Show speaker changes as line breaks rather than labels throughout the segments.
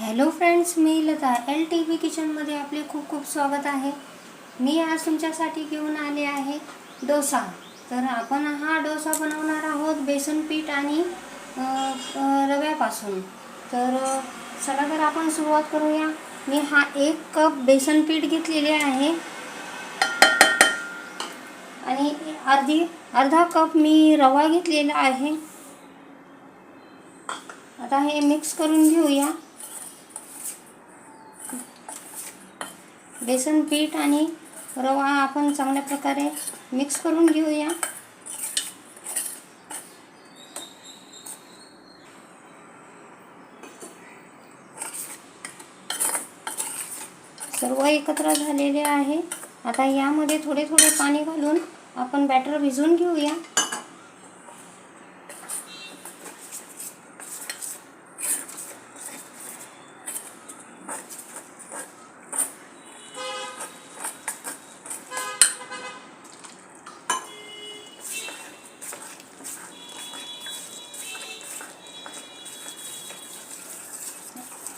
Hello friends मी Lata. L T V किचनमध्ये आपले खूप खूप स्वागत आहे. मी आज तुमच्यासाठी घेऊन आले आहे डोसा. तर आपण हा डोसा बनवणार आहोत बेसन पीठ आणि रव्यापासून. तर चला तर आपण सुरुवात करूया. मी हा एक कप बेसन पीठ घेतलेले आहे. आणि अर्धी अर्धा कप मी रवा घेतलेला आहे. आता हे मिक्स करून घेऊया. बेसन पीठ आणि रवा आपण चांगल्या प्रकारे मिक्स करून घेऊया. सर्व एकत्र झालेले आहे. आता यामध्ये थोडे थोडे पाणी घालून आपण बॅटर भिजवून घेऊया.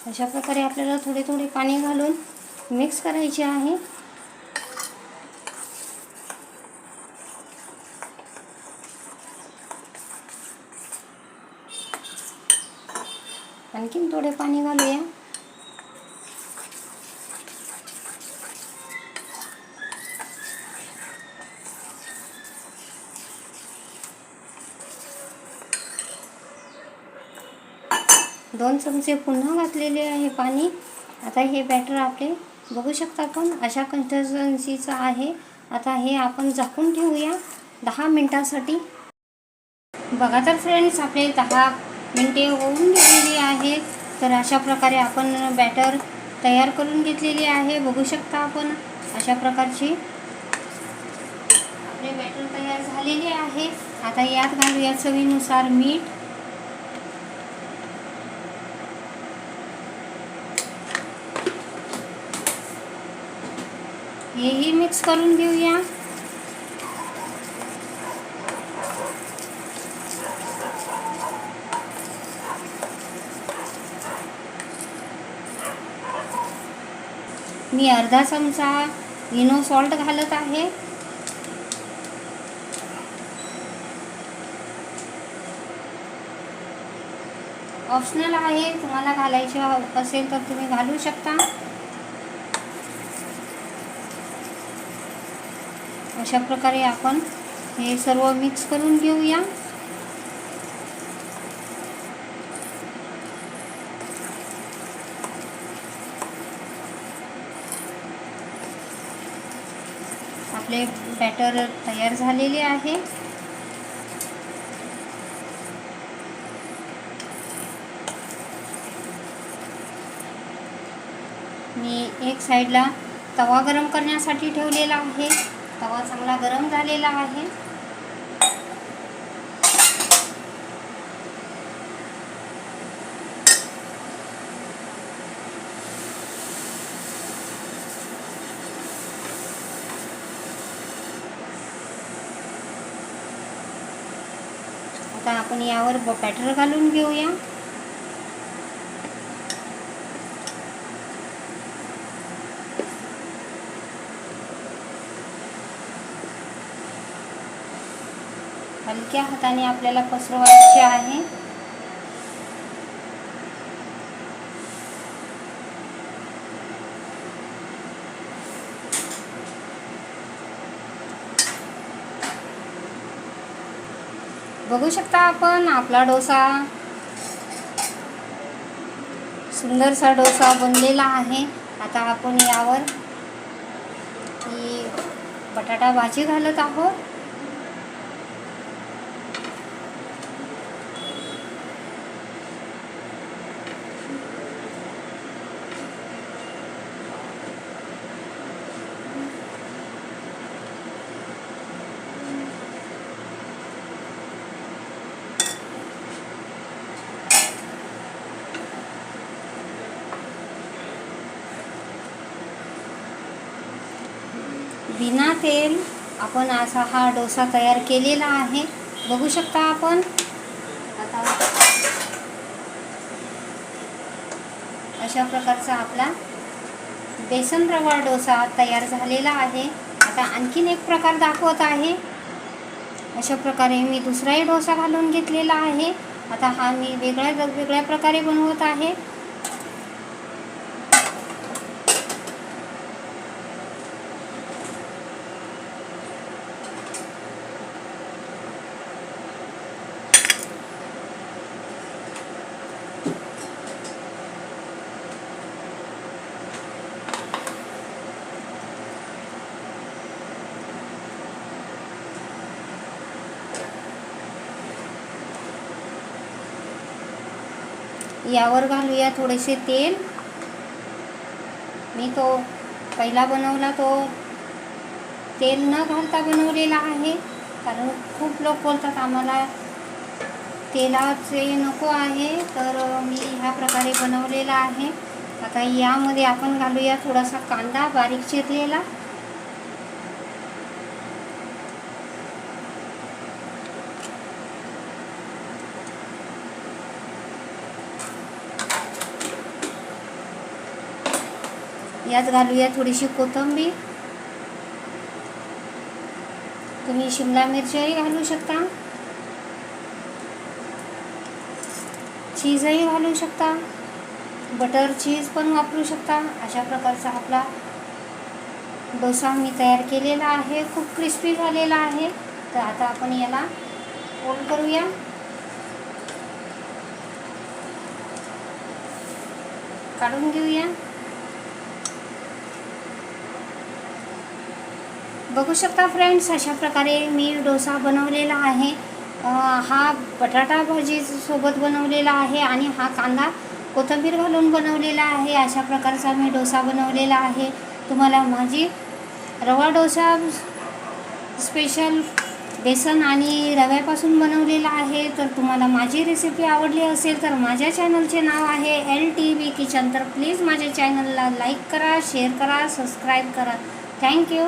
अशा प्रकारे आपल्याला थोडे थोडे पाणी घालून मिक्स करायचे आहे. आणखीन थोडे पाणी घालूया. दोन चमचे पुन्हा घातलेले आहे पाणी. आता हे बॅटर आपले बघू शकता आपण. अशा कन्सिस्टन्सीचं आहे. आता हे आपण झाकून ठेवूया दहा मिनटासाठी. बघा तर फ्रेंड्स आपले दहा मिनटे होऊन गेलेली आहेत. तर अशा प्रकारे आपण बॅटर तयार करून घेतलेली आहे. बघू शकता आपण. अशा प्रकारची आपले बॅटर तयार झालेले आहे. आता यात घालूया चवीनुसार मीठ. हेही मिक्स करून घेऊया. मी अर्धा चमचा इनो सॉल्ट घालत आहे. ऑप्शनल आहे तुम्हाला घालायचे असेल तर तुम्ही घालू शकता. अशा प्रकारे आपण हे सर्व मिक्स करून घेऊया. आपले बॅटर तयार झालेले आहे. मी एक साईडला तवा गरम करण्यासाठी ठेवलेला आहे. तवा चांगला गरम झालेला आहे. आता आपण यावर बॅटर घालून घेऊया. हलक्या हाताने आपल्याला पसरवायचे आहे. बघू शकता आपण आपला डोसा. सुंदरसा डोसा बनलेला आहे. आता आपण यावर ही बटाटा भाजी घालत आहोत. बिना तेल आपण असा हा डोसा तयार केलेला आहे. बघू शकता आपण. आता अशा प्रकारचा आपला बेसन रवा डोसा तयार झालेला आहे. आता आणखीन एक प्रकार दाखवत आहे. अशा प्रकारे मी दुसराही डोसा घालून घेतलेला आहे. आता हा मी वेगळ्या वेगळ्या प्रकारे बनवत आहे. यावर घालूया थोडेसे तेल. मी तो पहिला बनवला तो तेल न घालता बनवलेला आहे. कारण खूप लोक बोलतात आम्हाला तेलाचे नको आहे. तर मी ह्या प्रकारे बनवलेला आहे. आता यामध्ये आपण घालूया थोडासा कांदा बारीक चिरलेला. यात घालूया थोडीशी कोथिंबीर. तुम्ही शिमला मिरच्याही घालू शकता. चीजही घालू शकता. बटर चीज पण वापरू शकता. अशा प्रकारचा आपला डोसा मी तयार केलेला आहे. खूप क्रिस्पी झालेला आहे. तर आता आपण याला ओल करूया. काढून घेऊया. बघू शकता फ्रेंड्स अशा प्रकारे मी डोसा बनवलेला आहे. हा बटाटा भाजी सोबत बनवलेला आहे आणि हा कांदा कोथिंबीर घालून बनवलेला आहे. अशा प्रकारचा मी डोसा बनवलेला आहे. तुम्हाला माझी रवा डोसा स्पेशल बेसन आणि रव्यापासून बनवलेला आहे. तर तुम्हाला माझी रेसिपी आवडली असेल तर माझ्या चॅनलचे नाव आहे एल टी व्ही किचन तर प्लीज माझ्या चॅनलला लाईक करा शेअर करा सबस्क्राईब करा. थँक्यू